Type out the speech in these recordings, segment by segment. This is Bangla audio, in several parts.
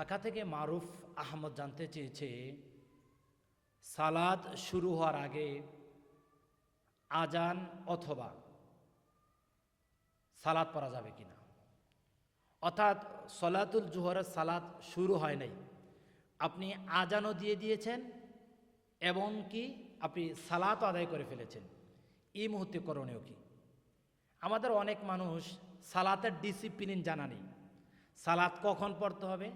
ঢাকা থেকে মারুফ আহমদ জানতে চেয়েছে, সালাদ শুরু হওয়ার আগে আজান অথবা সালাদ পড়া যাবে কিনা। অর্থাৎ সলাতুল জোহরের সালাদ শুরু হয় নাই। আপনি আজানও দিয়ে দিয়েছেন এবং কি আপনি সালাত আদায় করে ফেলেছেন। এই মুহূর্তে করণীয় কি? আমাদের অনেক মানুষ সালাতের ডিসিপ্লিন জানা নেই। সালাত কখন পড়তে হবে?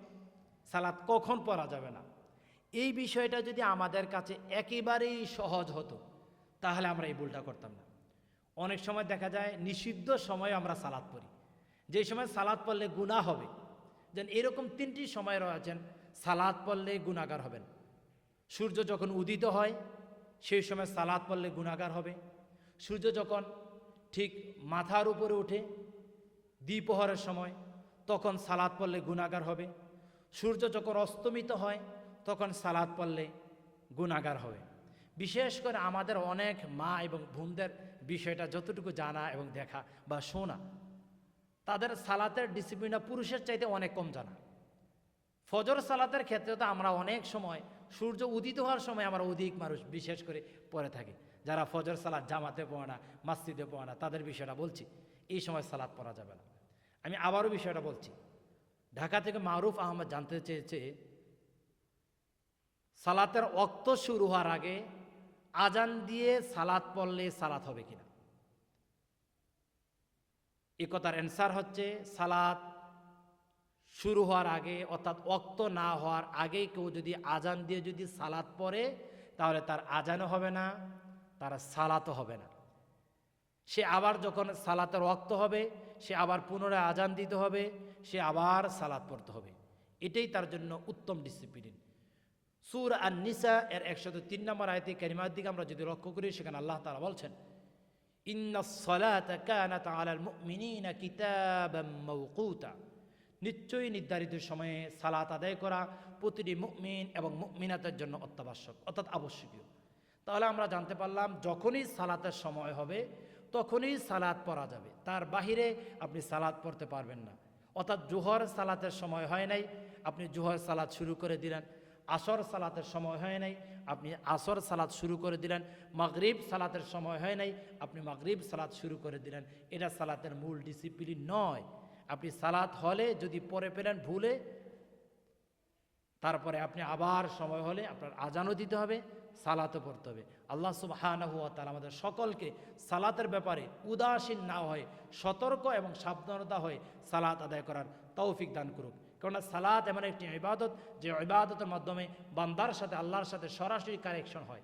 সালাত কখন পড়া যাবে না? এই বিষয়টা যদি আমাদের কাছে একেবারেই সহজ হতো, তাহলে আমরা এই ভুলটা করতাম না। অনেক সময় দেখা যায় নিষিদ্ধ সময় আমরা সালাদ পড়ি। যে সময় সালাদ পড়লে গুণা হবে, যেন এরকম তিনটি সময় রয়েছেন সালাদ পড়লে গুণাগার হবেন। সূর্য যখন উদিত হয়, সেই সময় সালাদ পড়লে গুণাগার হবে। সূর্য যখন ঠিক মাথার উপরে ওঠে, দ্বিপহরের সময়, তখন সালাদ পড়লে গুণাগার হবে। সূর্য যখন অস্তমিত হয়, তখন সালাদ পড়লে গুণাগার হবে। বিশেষ করে আমাদের অনেক মা এবং বোনদের বিষয়টা যতটুকু জানা এবং দেখা বা শোনা, তাদের সালাতের ডিসিপ্লিনটা পুরুষের চাইতে অনেক কম জানা। ফজর সালাতের ক্ষেত্রে তো আমরা অনেক সময়, সূর্য উদিত হওয়ার সময় আমরা অধিক মানুষ বিশেষ করে পড়ে থাকি। যারা ফজর সালাদ জামাতে পড়ে না, মাসজিদে পড়ে না, তাদের বিষয়টা বলছি, এই সময় সালাদ পড়া যাবে না। আমি আবারও বিষয়টা বলছি ঢাকা থেকে মারুফ আহমদ জানতে চেয়েছে, সালাতের অক্ত শুরু হওয়ার আগে আজান দিয়ে সালাত পড়লে সালাত হবে কিনা? এ কথার অ্যান্সার হচ্ছে সালাত শুরু হওয়ার আগে, অর্থাৎ অক্ত না হওয়ার আগে কেউ যদি আজান দিয়ে যদি সালাত পড়ে, তাহলে তার আজানও হবে না, তার সালাতও হবে না। সে আবার যখন সালাতের রক্ত হবে, সে আবার পুনরায় আজান দিতে হবে, সে আবার সালাত পড়তে হবে। এটাই তার জন্য উত্তম ডিসিপ্লিন সুর আর নিসা এর একশত তিন নম্বর আয়তে ক্যারিমার দিকে আমরা যদি লক্ষ্য করি, সেখানে আল্লাহ তালা বলছেন নিশ্চয়ই নির্ধারিত সময়ে সালাত আদায় করা প্রতিটি মুমিন এবং মুমিনাতের জন্য অত্যাবশ্যক, অর্থাৎ আবশ্যকীয়। তাহলে আমরা জানতে পারলাম, যখনই সালাতের সময় হবে তখনই সালাদ পড়া যাবে। তার বাহিরে আপনি সালাদ পড়তে পারবেন না। অর্থাৎ জোহর সালাতের সময় হয় নাই, আপনি জোহর সালাদ শুরু করে দিলেন। আসর সালাতের সময় হয় নাই, আপনি আসর সালাত শুরু করে দিলেন। মাগরিব সালাতের সময় হয় নাই, আপনি মাগরিব সালাত শুরু করে দিলেন। এটা সালাতের মূল ডিসিপ্লিন নয়। আপনি সালাত হলে যদি পরে পেলেন ভুলে তারপরে আপনি আবার সময় হলে আপনার আজানও দিতে হবে সালাতও পড়তে হবে আল্লাহ সুবাহানহু তালা আমাদের সকলকে সালাতের ব্যাপারে উদাসীন না হয়ে সতর্ক এবং সাবধানতা হয়ে সালাত আদায় করার তৌফিক দান করুক কেননা সালাত এমন একটি ইবাদত যে ইবাদতের মাধ্যমে বান্দার সাথে আল্লাহর সাথে সরাসরি কানেকশন হয়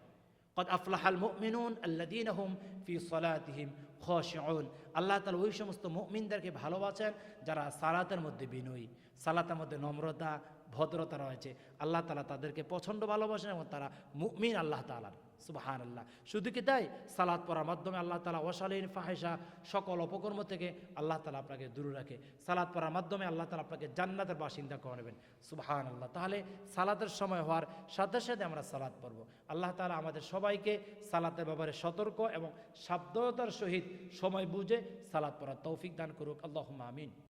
قد أفلح المؤمنون الذين هم في صلاتهم খশন আল্লাহ তালা ওই সমস্ত মমিনদেরকে ভালোবাসেন যারা সালাতের মধ্যে বিনয়ী। সালাতের মধ্যে নম্রতা, ভদ্রতা রয়েছে। আল্লাহ তালা তাদেরকে পছন্দ ভালোবাসেন এবং তারা মুমিন আল্লাহ তালার সুবাহান আল্লাহ শুধু কি তাই? সালাদ পড়ার মাধ্যমে আল্লাহ তালা ওয়াসালিন ফাহেসা সকল অপকর্ম থেকে আল্লাহ তালা আপনাকে দূরে রাখে। সালাদ পড়ার মাধ্যমে আল্লাহ তালা আপনাকে জান্নাতের বাসিন্দা করে নেবেন। সুবাহান আল্লাহ তাহলে সালাতের সময় হওয়ার সাথে সাথে আমরা সালাদ পড়ব। আল্লাহ তালা আমাদের সবাইকে সালাতের ব্যাপারে সতর্ক এবং সাবধানতার সহিত সময় বুঝে সালাদ পড়ার তৌফিক দান করুক। আল্লাহ আমিন।